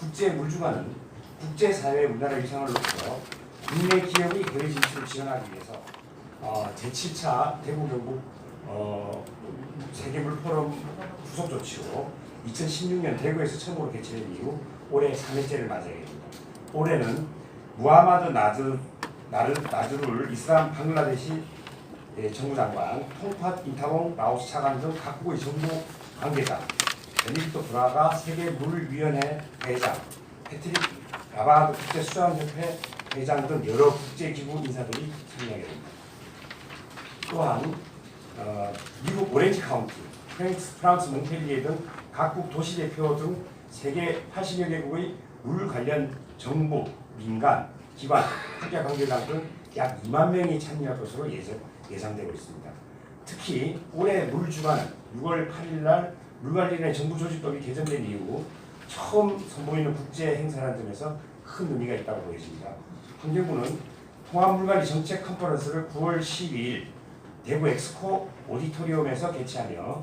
국제 물주관은 국제사회의 우리나라 위상을 높여 국내 기업의 해외 진출을 지원하기 위해서 어, 제7차 대구 경북 어, 세계물 포럼 후속 조치로 2016년 대구에서 처음으로 개최된 이후 올해 3회째를 맞이하게 됩니다. 올해는 무하마드 나즈 나르 나즈룰 이슬람 방글라데시 예, 정부 장관, 통팟 인타봉 라오스 차관 등 각국의 정부 관계자, 베니토 브라가 세계물위원회 회장, 패트릭 라바드 국제수자원협회 회장 등 여러 국제기구 인사들이 참여하게 됩니다. 또한 어, 미국 오렌지 카운티, 프랑스, 프랑스 몽펠리에 등 각국 도시 대표 등 세계 80여 개국의 물 관련 정부, 민간, 기관, 국가 관계자 등약 2만 명이 참여할 것으로 예상, 예상되고 있습니다. 특히 올해 물 주간은 6월 8일 날 물관리인의 정부 조직법이 개정된 이후 처음 선보이는 국제 행사라는 점에서 큰 의미가 있다고 보여집니다. 환경부는 통합물관리 정책 컨퍼런스를 9월 12일 대구 엑스코 오디토리움에서 개최하며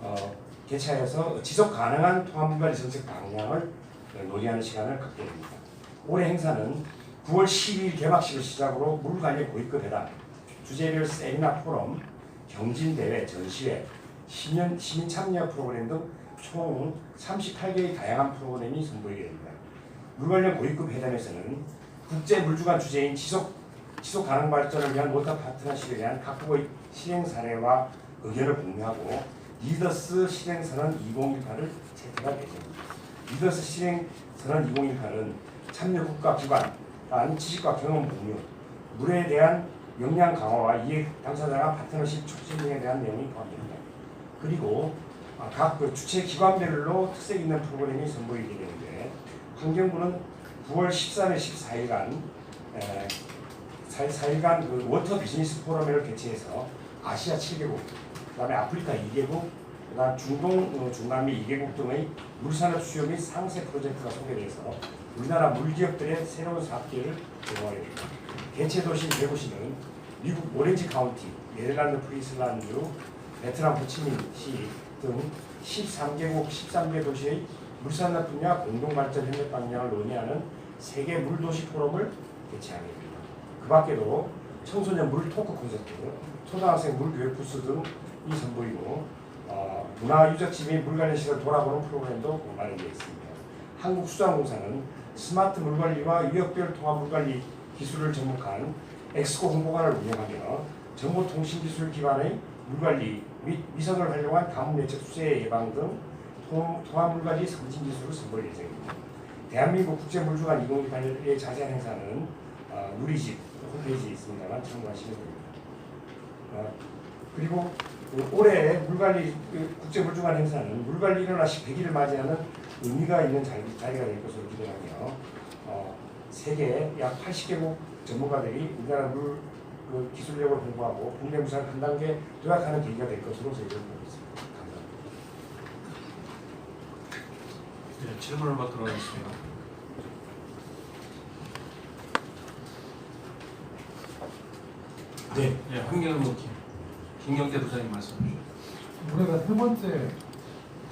어, 개최하여서 지속 가능한 통합물관리 정책 방향을 논의하는 시간을 갖게 됩니다. 올해 행사는 9월 12일 개막식을 시작으로 물관리 고위급 회담, 주제별 세미나 포럼, 경진대회, 전시회, 시민, 시민 참여 프로그램 등 총 38개의 다양한 프로그램이 선보이게 됩니다. 물 관련 고위급 회담에서는 국제 물주관 주제인 지속 지속 가능 발전을 위한 모타 파트너십에 대한 각국의 실행 사례와 의견을 공유하고 리더스 실행 선언 2018을 채택할 예정입니다. 리더스 실행 선언 2018은 참여 국가 기관 간 지식과 경험 공유, 물에 대한 역량 강화와 이해 당사자가 파트너십 촉진 등에 대한 내용이 포함됩니다. 그리고 아, 각그 주체 기관별로 특색 있는 프로그램이 선보이게 되는데 환경부는 9월 13일 14일간 4일간 그 워터 비즈니스 포럼을 개최해서 아시아 7개국, 그다음에 아프리카 2개국, 그다음 중동, 어, 중남미 2개국 등의 물산업 수요 및 상세 프로젝트가 소개돼서 우리나라 물기업들의 새로운 사업기회를 제공하게 됩니다. 개최 도시 대구시는 미국 오렌지 카운티, 네덜란드 프리슬란드, 베트남 호치민시 등 13개국 13개 도시의 물산업 분야 공동발전 협력 방향을 논의하는 세계 물도시 포럼을 개최하게 됩니다. 그 밖에도 청소년 물 토크 콘서트, 초등학생 물 교육 부스 등이 선보이고 어, 문화 유적지 및 물관리 시설 돌아보는 프로그램도 마련되어 있습니다. 한국수자공사는 스마트 물관리와 유역별 통합 물관리 기술을 접목한 엑스코 홍보관을 운영하며 정보통신기술 기반의 물관리 및 위성을 활용한 가뭄 예측 수해 예방 등 통- 통합 물관리 상징 기술을 선보일 예정입니다. 대한민국 국제물주관 2018의 자세한 행사는 어, 누리집 홈페이지에 있습니다만 참고하시면 됩니다. 어, 그리고 그 올해 물관리 그 국제물주관 행사는 물관리 일어나시 100일을 맞이하는 의미가 있는 자리, 자리가 될 것으로 기대하며 어, 세계 약 80개국 전문가들이 우리나라 물 그 기술력을 공부하고 국내 무상을 한 단계 도약하는 계기가 될 것으로 저희들은 보고 있습니다. 감사합니다. 네, 질문을 받도록 하겠습니다. 네. 예, 환경부 김 김경태 부사님 말씀 주시죠. 올해가 세 번째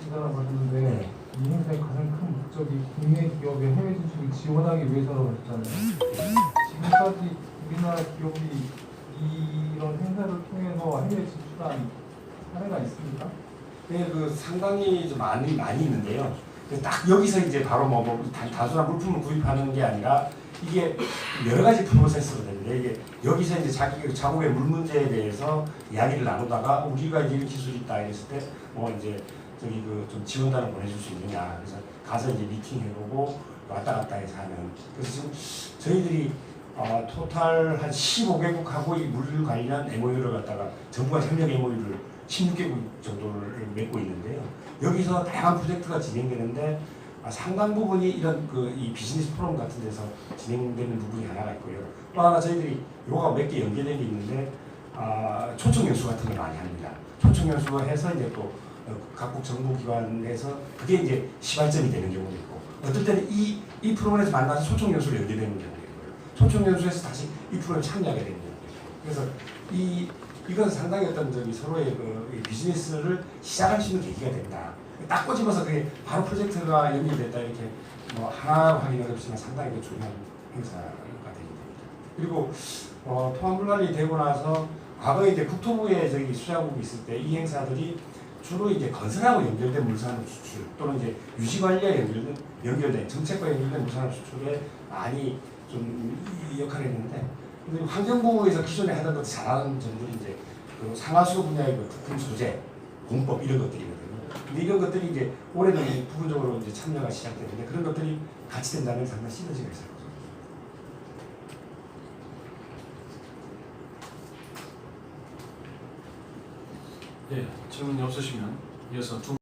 행사라고 하셨는데 네. 이 행사의 가장 큰 목적이 국내 기업의 해외 진출을 지원하기 위해서라고 하셨잖아요. 지금까지 우리나라 기업이 이런 행사를 통해서 해외 진출한 사례가 있습니까? 네, 그 상당히 좀 많이 많이 있는데요. 그딱 여기서 이제 바로 뭐, 뭐 단, 단순한 물품을 구입하는 게 아니라 이게 여러 가지 프로세스거든요. 이게 여기서 이제 자기 자국의 물 문제에 대해서 이야기를 나누다가 우리가 이런 기술이 있다 이랬을 때 뭐 이제 저기 그 좀 지원단을 보내줄 수 있느냐 그래서 가서 이제 미팅 해보고 왔다 갔다 해서 하는 그래서 지금 저희들이 어, 토탈 한 15개국하고 이 물 관련 MOU를 갖다가 정부가 협력 MOU를 16개국 정도를 맺고 있는데요. 여기서 다양한 프로젝트가 진행되는데 아, 상당 부분이 이런 그 이 비즈니스 포럼 같은 데서 진행되는 부분이 하나가 있고요. 또 하나 저희들이 요가 몇 개 연계된 게 있는데 아, 초청 연수 같은 걸 많이 합니다. 초청 연수를 해서 이제 또 어, 각국 정부 기관에서 그게 이제 시발점이 되는 경우도 있고 어떨 때는 이, 이 프로그램에서 만나서 초청 연수로 연계되는 경우도. 초청 연수에서 다시 이 프로그램에 참여하게 있고 그래서 이 이건 상당히 어떤 저기 서로의 그 비즈니스를 시작할 수 있는 계기가 된다. 딱 꼬집어서 그게 바로 프로젝트가 연결됐다 이렇게 뭐 하나 하긴 어렵지만 상당히 그 중요한 행사가 됩니다. 그리고 어, 통합문란이 되고 나서 과거에 이제 국토부에 저기 수자국이 있을 때 이 행사들이 주로 이제 건설하고 연결된 물산업 수출 또는 이제 유지 관리에 연결된 연결된 정책과 연결된 물산업 수출에 많이 좀이 역할을 했는데 근데 환경부에서 기존에 하던 것 잘하는 점들이 이제 그 상하수도 분야의 그 부품 소재, 공법 이런 것들이거든요. 근데 이런 것들이 이제 올해는 부분적으로 이제 참여가 시작되는데 그런 것들이 같이 된다면 상당히 시너지가 있어요. 예, 질문이 없으시면 이어서 두